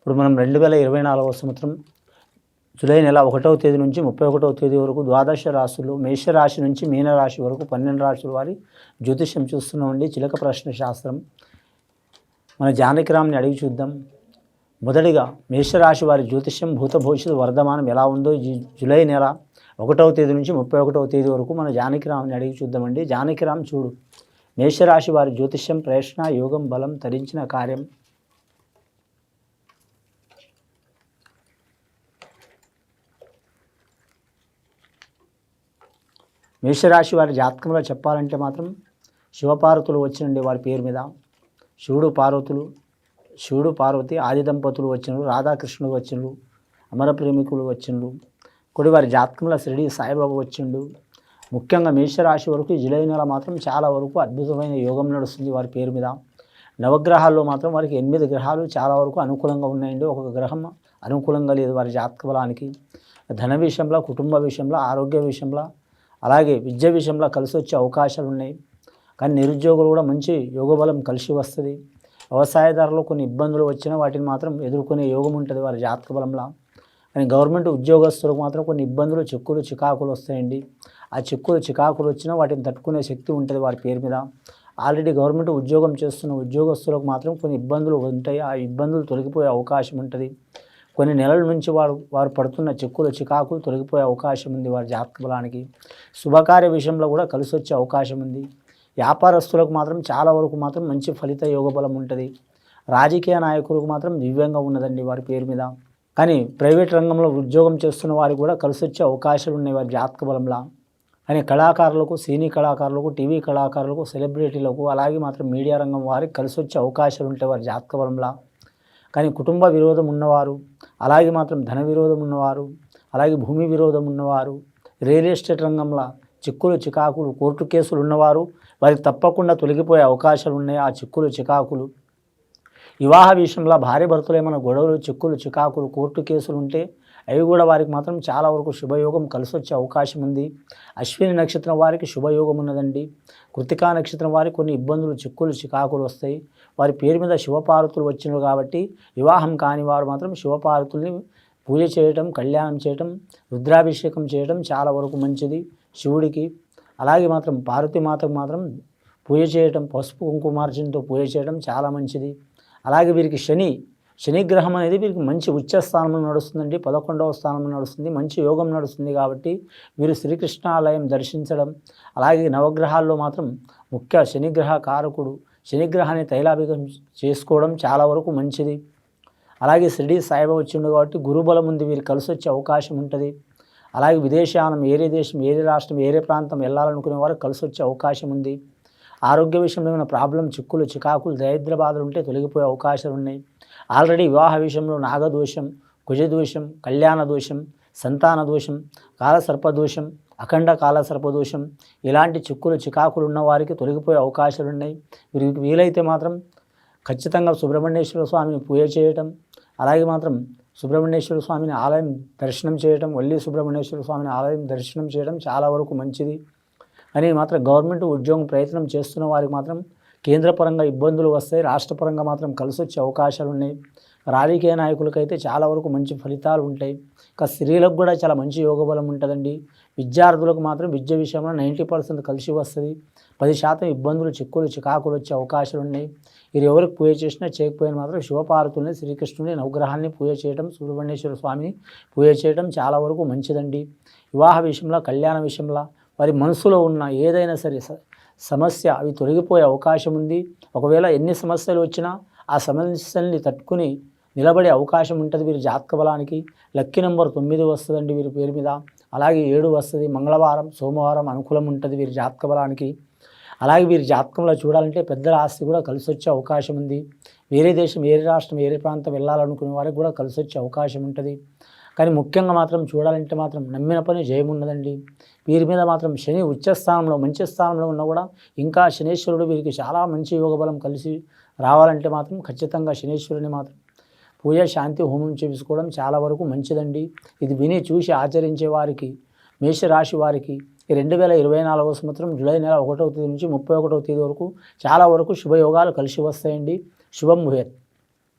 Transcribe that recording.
ఇప్పుడు మనం రెండు వేల ఇరవై నాలుగవ సంవత్సరం జూలై నెల ఒకటవ తేదీ నుంచి ముప్పై ఒకటవ తేదీ వరకు ద్వాదశ రాశులు మేషరాశి నుంచి మీనరాశి వరకు పన్నెండు రాశుల వారి జ్యోతిష్యం చూస్తున్నామండి చిలక ప్రశ్న శాస్త్రం. మన జానకిరామ్ని అడిగి చూద్దాం. మొదటిగా మేషరాశి వారి జ్యోతిష్యం భూత భవిష్యత్ వర్ధమానం ఎలా ఉందో జూలై నెల ఒకటవ తేదీ నుంచి ముప్పై ఒకటవ తేదీ వరకు మన జానకిరామ్ని అడిగి చూద్దామండి జానకిరామ్ చూడు. మేషరాశి వారి జ్యోతిష్యం ప్రేషణ యోగం బలం తరించిన కార్యం మేషరాశి వారి జాతకంలో చెప్పాలంటే మాత్రం శివపార్వతులు వచ్చినండి వారి పేరు మీద. శివుడు పార్వతులు శివుడు పార్వతి ఆది దంపతులు వచ్చినరు రాధాకృష్ణుడు వచ్చిండు అమర ప్రేమికులు వచ్చిండు కొడి వారి జాతకంలో షిరిడి సాయిబాబా వచ్చిండు. ముఖ్యంగా మేషరాశి వరకు జులై నెల మాత్రం చాలా వరకు అద్భుతమైన యోగం నడుస్తుంది వారి పేరు మీద. నవగ్రహాల్లో మాత్రం వారికి ఎనిమిది గ్రహాలు చాలా వరకు అనుకూలంగా ఉన్నాయండి. ఒక గ్రహం అనుకూలంగా లేదు వారి జాతక బలానికి. ధన విషయంలో కుటుంబ విషయంలో ఆరోగ్య విషయంలో అలాగే విద్య విషయంలో కలిసి వచ్చే అవకాశాలు ఉన్నాయి. కానీ నిరుద్యోగులు కూడా మంచి యోగబలం కలిసి వస్తుంది. వ్యవసాయదారులు కొన్ని ఇబ్బందులు వచ్చినా వాటిని మాత్రం ఎదుర్కొనే యోగం ఉంటుంది వారి జాతక బలంలో. కానీ గవర్నమెంట్ ఉద్యోగస్తులకు మాత్రం కొన్ని ఇబ్బందులు చిక్కులు చికాకులు వస్తాయండి. ఆ చిక్కులు చికాకులు వచ్చినా వాటిని తట్టుకునే శక్తి ఉంటుంది వారి పేరు మీద. ఆల్రెడీ గవర్నమెంట్ ఉద్యోగం చేస్తున్న ఉద్యోగస్తులకు మాత్రం కొన్ని ఇబ్బందులు ఉంటాయి? ఆ ఇబ్బందులు తొలగిపోయే అవకాశం ఉంటుంది. కొన్ని నెలల నుంచి వారు వారు పడుతున్న చిక్కులు చికాకులు తొలగిపోయే అవకాశం ఉంది వారి జాతక బలానికి. శుభకార్య విషయంలో కూడా కలిసి వచ్చే అవకాశం ఉంది. వ్యాపారస్తులకు మాత్రం చాలా వరకు మాత్రం మంచి ఫలిత యోగ బలం ఉంటుంది. రాజకీయ నాయకులకు మాత్రం దివ్యంగా ఉన్నదండి వారి పేరు మీద. కానీ ప్రైవేట్ రంగంలో ఉద్యోగం చేస్తున్న వారికి కూడా కలిసి వచ్చే అవకాశాలు ఉన్నాయి వారి జాతక బలంలా. కానీ కళాకారులకు సినీ కళాకారులకు టీవీ కళాకారులకు సెలబ్రిటీలకు అలాగే మాత్రం మీడియా రంగం వారికి కలిసి వచ్చే అవకాశాలు ఉంటాయి వారి జాతక బలంలా. కానీ కుటుంబ విరోధం ఉన్నవారు అలాగే మాత్రం ధన విరోధం ఉన్నవారు అలాగే భూమి విరోధం ఉన్నవారు రియల్ ఎస్టేట్ రంగంలో చిక్కులు చికాకులు కోర్టు కేసులు ఉన్నవారు వారికి తప్పకుండా తొలగిపోయే అవకాశాలు ఉన్నాయి ఆ చిక్కులు చికాకులు. వివాహ విషయంలో భార్య భర్తలు ఏమైనా గొడవలు చిక్కులు చికాకులు కోర్టు కేసులు ఉంటే అవి కూడా వారికి మాత్రం చాలా వరకు శుభయోగం కలిసి వచ్చే అవకాశం ఉంది. అశ్విని నక్షత్రం వారికి శుభయోగం ఉన్నదండి. కృతికా నక్షత్రం వారికి కొన్ని ఇబ్బందులు చిక్కులు చికాకులు వస్తాయి. వారి పేరు మీద శివపార్వతులు వచ్చినారు కాబట్టి వివాహం కాని వారు మాత్రం శివపార్వతుల్ని పూజ చేయటం కళ్యాణం చేయటం రుద్రాభిషేకం చేయటం చాలా వరకు మంచిది శివుడికి. అలాగే మాత్రం పార్వతీమాతకు మాత్రం పూజ చేయటం పసుపు కుంకుమార్జునితో పూజ చేయడం చాలా మంచిది. అలాగే వీరికి శని శనిగ్రహం అనేది వీరికి మంచి ఉచ్చ స్థానంలో నడుస్తుందండి పదకొండవ స్థానంలో నడుస్తుంది మంచి యోగం నడుస్తుంది కాబట్టి వీరు శ్రీకృష్ణాలయం దర్శించడం అలాగే నవగ్రహాల్లో మాత్రం ముఖ్య శనిగ్రహ కారకుడు శనిగ్రహాన్ని తైలాభిషేకం చేసుకోవడం చాలా వరకు మంచిది. అలాగే షిరిడి సాయిబా వచ్చిండు కాబట్టి గురుబలం ఉంది వీరు కలిసి వచ్చే అవకాశం ఉంటుంది. అలాగే విదేశానం ఏరే దేశం ఏరే రాష్ట్రం ఏరే ప్రాంతం వెళ్ళాలనుకునే వారు కలిసి వచ్చే అవకాశం ఉంది. ఆరోగ్య విషయంలో ఏమైనా ప్రాబ్లం చిక్కులు చికాకులు దరిద్ర బాధలు ఉంటే తొలగిపోయే అవకాశాలు ఉన్నాయి. ఆల్రెడీ వివాహ విషయంలో నాగదోషం కుజదోషం కళ్యాణ దోషం సంతాన దోషం కాలసర్పదోషం అఖండ కాలసర్పదోషం ఇలాంటి చిక్కులు చికాకులు ఉన్న వారికి తొలగిపోయే అవకాశాలు ఉన్నాయి. వీరికి వీలైతే మాత్రం ఖచ్చితంగా సుబ్రహ్మణ్యేశ్వర స్వామిని పూజ చేయటం అలాగే మాత్రం సుబ్రహ్మణ్యేశ్వర స్వామిని ఆలయం దర్శనం చేయటం వల్లి సుబ్రహ్మణ్యేశ్వర స్వామిని ఆలయం దర్శనం చేయడం చాలా వరకు మంచిది. అని మాత్రం గవర్నమెంట్ ఉద్యోగం ప్రయత్నం చేస్తున్న వారికి మాత్రం కేంద్రపరంగా ఇబ్బందులు వస్తాయి రాష్ట్రపరంగా మాత్రం కలిసి వచ్చే అవకాశాలు ఉన్నాయి రాజకీయ నాయకులకైతే చాలా వరకు మంచి ఫలితాలు ఉంటాయి. ఇంకా స్త్రీలకు కూడా చాలా మంచి యోగబలం ఉంటుందండి. విద్యార్థులకు మాత్రం విద్య విషయంలో నైంటీ పర్సెంట్ కలిసి వస్తుంది. పది శాతం ఇబ్బందులు చిక్కులు చికాకులు వచ్చే అవకాశాలు ఉన్నాయి మీరు ఎవరికి పూజ చేసినా చేయకపోయినా మాత్రం శివపార్వతుల్ని శ్రీకృష్ణుని నవగ్రహాన్ని పూజ చేయడం సుబ్రహ్మణ్యేశ్వర స్వామిని పూజ చేయడం చాలా వరకు మంచిదండి. వివాహ విషయంలో కళ్యాణ విషయంలో వారి మనసులో ఉన్న ఏదైనా సరే సమస్య అవి తొలగిపోయే అవకాశం ఉంది. ఒకవేళ ఎన్ని సమస్యలు వచ్చినా ఆ సమస్యల్ని తట్టుకుని నిలబడే అవకాశం ఉంటుంది వీరి జాతక బలానికి. లక్కీ నెంబర్ తొమ్మిది వస్తుందండి వీరి పేరు మీద. అలాగే ఏడు వస్తుంది. మంగళవారం సోమవారం అనుకూలం ఉంటుంది వీరి జాతక బలానికి. అలాగే వీరి జాతకంలో చూడాలంటే పెద్దల ఆస్తి కూడా కలిసి వచ్చే అవకాశం ఉంది. వేరే దేశం వేరే రాష్ట్రం వేరే ప్రాంతం వెళ్ళాలనుకునే వారికి కూడా కలిసి వచ్చే అవకాశం ఉంటుంది. కానీ ముఖ్యంగా మాత్రం చూడాలంటే మాత్రం నమ్మిన పని జయం ఉన్నదండి. వీరి మీద మాత్రం శని ఉచ్చ స్థానంలో మంచి స్థానంలో ఉన్నా కూడా ఇంకా శనేశ్వరుడు వీరికి చాలా మంచి యోగ బలం కలిసి రావాలంటే మాత్రం ఖచ్చితంగా శనేశ్వరుని మాత్రం పూజ శాంతి హోమం చేసుకోవడం చాలా వరకు మంచిదండి. ఇది విని చూసి ఆచరించే వారికి మేషరాశి వారికి ఈ రెండు వేల ఇరవై నాలుగవ సంవత్సరం జూలై నెల ఒకటవ తేదీ నుంచి ముప్పై ఒకటవ తేదీ వరకు చాలా వరకు శుభయోగాలు కలిసి వస్తాయండి. శుభం భూయత్.